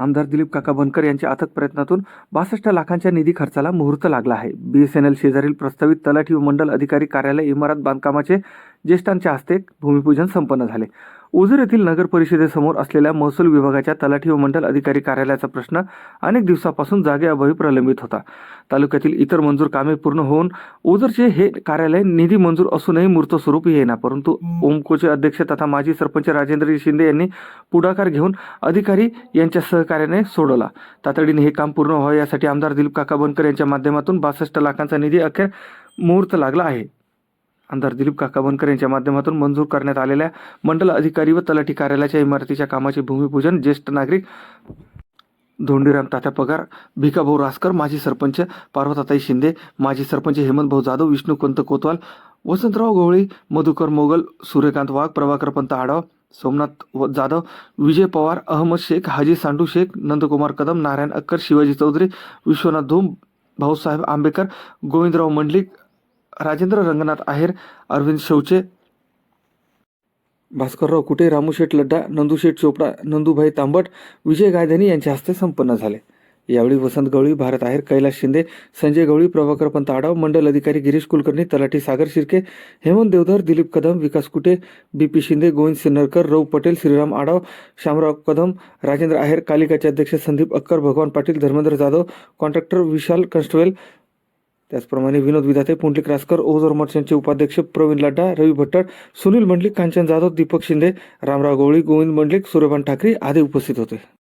आमदार दिलीप काका बनकर यांच्या अथक प्रयत्नातून बासष्ट लाखांच्या निधी खर्चाला मुहूर्त लागला आहे. बीएसएनएल शेजारील प्रस्तावित तलाठी व मंडल अधिकारी कार्यालय इमारत बांधकामाचे ज्येष्ठांच्या हस्ते भूमिपूजन संपन्न झाले. ओझर येथील नगर परिषदेसमोर असलेल्या महसूल विभागाच्या तलाठी व मंडल अधिकारी कार्यालयाचा प्रश्न अनेक दिवसापासून जागेअभावी प्रलंबित होता. तालुक्यातील इतर मंजूर कामे पूर्ण होऊन ओझरचे हे कार्यालय निधी मंजूर असूनही मूर्त स्वरूप येईना. परंतु ओमकोचे अध्यक्ष तथा माजी सरपंच राजेंद्र शिंदे यांनी पुढाकार घेऊन अधिकारी यांच्या सहकार्याने सोडवला. तातडीने हे काम पूर्ण व्हावे यासाठी आमदार दिलीप काका बनकर यांच्या माध्यमातून बासष्ट लाखांचा निधी अखेर मुहूर्त लागला आहे. आमदार दिलीप काका बनकर यांच्या माध्यमातून मंजूर करण्यात आलेल्या मंडल अधिकारी व तलाठी कार्यालयाच्या इमारतीच्या कामाचे भूमिपूजन ज्येष्ठ नागरिक धोंडीराम तात्या पगार भिकाभाऊ रासकर माजी सरपंच पार्वताताई शिंदे माजी सरपंच हेमंतभाऊ जाधव विष्णुकंत कोतवाल वसंतराव गवळी मधुकर मोगल सूर्यकांत वाघ प्रभाकर पंत सोमनाथ व जाधव विजय पवार अहमद शेख हाजी सांडू शेख नंदकुमार कदम नारायण अक्कर शिवाजी चौधरी विश्वनाथ धूम भाऊसाहेब आंबेकर गोविंदराव मंडलिक राजेंद्र रंगनाथ आहेर अरविंद शौचे भास्करराव कुटे रामूशेठ लड्डा नंदूशेठ चोपडा नंदूभाई तांबट विजय गायधनी यांच्या हस्ते संपन्न झाले. यावेळी वसंत गवळी भारत आहेर कैलास शिंदे संजय गवळी प्रभाकर पंत आडाव मंडल अधिकारी गिरीश कुलकर्णी तलाठी सागर शिर्के हेमंत देवधर दिलीप कदम विकास कुटे बी पी शिंदे गोविंद सिन्नरकर रऊ पटेल श्रीराम आडाव शामराव कदम राजेंद्र आहेर कालिकाचे अध्यक्ष संदीप अक्कर भगवान पाटील धर्मेंद्र जाधव कॉन्ट्रॅक्टर विशाल कन्स्टेबल त्याचप्रमाणे विनोद विधाते पुंडलिक रासकर ओझर मर्चंटचे उपाध्यक्ष प्रवीण लड्डा रवी भट्टड सुनील मंडलिक कांचन जाधव दीपक शिंदे रामराव गवळी गोविंद मंडलिक सूर्यभान ठाकरे आदी उपस्थित होते.